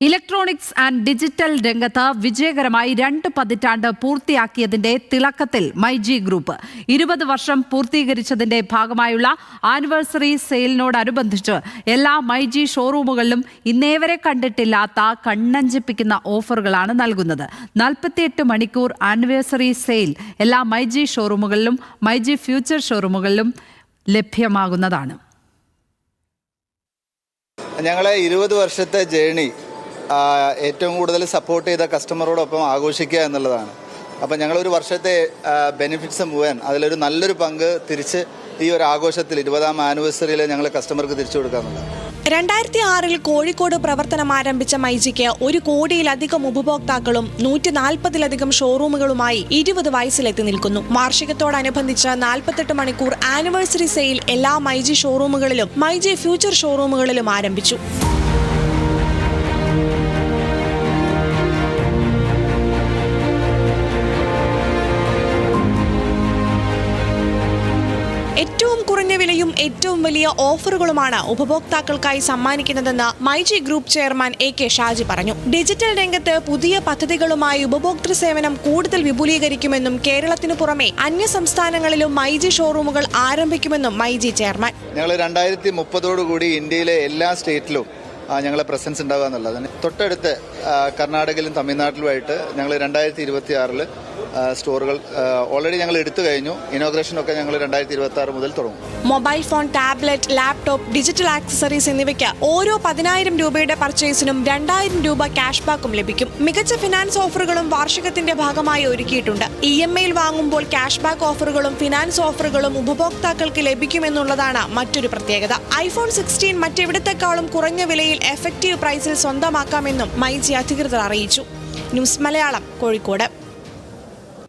Electronics and digital രംഗത്ത് വിജയകരമായി രണ്ട് പതിറ്റാണ്ട് പൂർത്തിയാക്കിയതിന്റെ തിളക്കത്തിൽ മൈജി ഗ്രൂപ്പ് ഇരുപത് വർഷം പൂർത്തീകരിച്ചതിന്റെ ഭാഗമായുള്ള ആനിവേഴ്സറി സെയിലിനോടനുബന്ധിച്ച് എല്ലാ മൈജി ഷോറൂമുകളിലും ഇന്നേവരെ കണ്ടിട്ടില്ലാത്ത കണ്ണഞ്ചിപ്പിക്കുന്ന ഓഫറുകളാണ് നൽകുന്നത്. നാൽപ്പത്തിയെട്ട് മണിക്കൂർ ആനിവേഴ്സറി സെയിൽ എല്ലാ മൈജി ഷോറൂമുകളിലും മൈജി ഫ്യൂച്ചർ ഷോറൂമുകളിലും ലഭ്യമാകുന്നതാണ്. ഞങ്ങളെ ഇരുപത് വർഷത്തെ ജേണി ഏറ്റവും കൂടുതൽ സപ്പോർട്ട് ചെയ്ത കസ്റ്റമറോടൊപ്പം ആഘോഷിക്കുക എന്നുള്ളതാണ്. അപ്പം ഞങ്ങളൊരു വർഷത്തെ ബെനിഫിറ്റ്സ് മുഴുവൻ അതിലൊരു നല്ലൊരു പങ്ക് തിരിച്ച് ഈ ഒരു ആഘോഷത്തിൽ ഇരുപതാം ആനിവേഴ്സറിയിൽ ഞങ്ങൾ കസ്റ്റമർക്ക് തിരിച്ചു കൊടുക്കാറുണ്ട്. രണ്ടായിരത്തി ആറിൽ കോഴിക്കോട് പ്രവർത്തനം ആരംഭിച്ച മൈജിക്ക് ഒരു കോടിയിലധികം ഉപഭോക്താക്കളും നൂറ്റി നാൽപ്പതിലധികം ഷോറൂമുകളുമായി ഇരുപത് വയസ്സിലെത്തി നിൽക്കുന്നു. വാർഷികത്തോടനുബന്ധിച്ച് നാൽപ്പത്തെട്ട് മണിക്കൂർ ആനിവേഴ്സറി സെയിൽ എല്ലാ മൈജി ഷോറൂമുകളിലും മൈജി ഫ്യൂച്ചർ ഷോറൂമുകളിലും ആരംഭിച്ചു. ഏറ്റവും വലിയ ഓഫറുകളുമാണ് ഉപഭോക്താക്കൾക്കായി സമ്മാനിക്കുന്നതെന്ന് myG group chairman A K Shaji പറഞ്ഞു. ഡിജിറ്റൽ രംഗത്ത് പുതിയ പദ്ധതികളുമായി ഉപഭോക്തൃ സേവനം കൂടുതൽ വിപുലീകരിക്കുമെന്നും കേരളത്തിനു പുറമെ അന്യ സംസ്ഥാനങ്ങളിലും മൈജി ഷോറൂമുകൾ ആരംഭിക്കുമെന്നും മൈജി ചെയർമാൻ. ഞങ്ങൾ രണ്ടായിരത്തി മുപ്പതോടുകൂടി ഇന്ത്യയിലെ എല്ലാ സ്റ്റേറ്റിലും ഞങ്ങളെ പ്രസൻസ് ഉണ്ടാവുക എന്നുള്ളതാണ് തൊട്ടടുത്ത് കർണാടകയിലും തമിഴ്നാട്ടിലുമായിട്ട് ഞങ്ങൾ രണ്ടായിരത്തി ഇരുപത്തി സ്റ്റോറുകൾ ഓൾറെഡി ഞങ്ങൾ എടുത്തു കഴിഞ്ഞു. ഇനോഗ്രേഷനൊക്കെ ഞങ്ങൾ രണ്ടായിരത്തി ഇരുപത്തി ആറ് മുതൽ തുടങ്ങും. Mobile phone tablet laptop digital accessories എന്നിവയ്ക്ക് ഓരോ പതിനായിരം രൂപയുടെ പർച്ചേസിനും രണ്ടായിരം രൂപ ക്യാഷ് ബാക്കും ലഭിക്കും. മികച്ച ഫിനാൻസ് ഓഫറുകളും വാർഷികത്തിന്റെ ഭാഗമായി ഒരുക്കിയിട്ടുണ്ട്. ഇ എം ഐയിൽ വാങ്ങുമ്പോൾ ക്യാഷ് ബാക്ക് ഓഫറുകളും ഫിനാൻസ് ഓഫറുകളും ഉപഭോക്താക്കൾക്ക് ലഭിക്കുമെന്നുള്ളതാണ് മറ്റൊരു പ്രത്യേകത. ഐഫോൺ സിക്സ്റ്റീൻ മറ്റെവിടത്തെക്കാളും കുറഞ്ഞ വിലയിൽ എഫക്റ്റീവ് പ്രൈസിൽ സ്വന്തമാക്കാമെന്നും മൈജി അധികൃതർ അറിയിച്ചു. ന്യൂസ് മലയാളം കോഴിക്കോട്.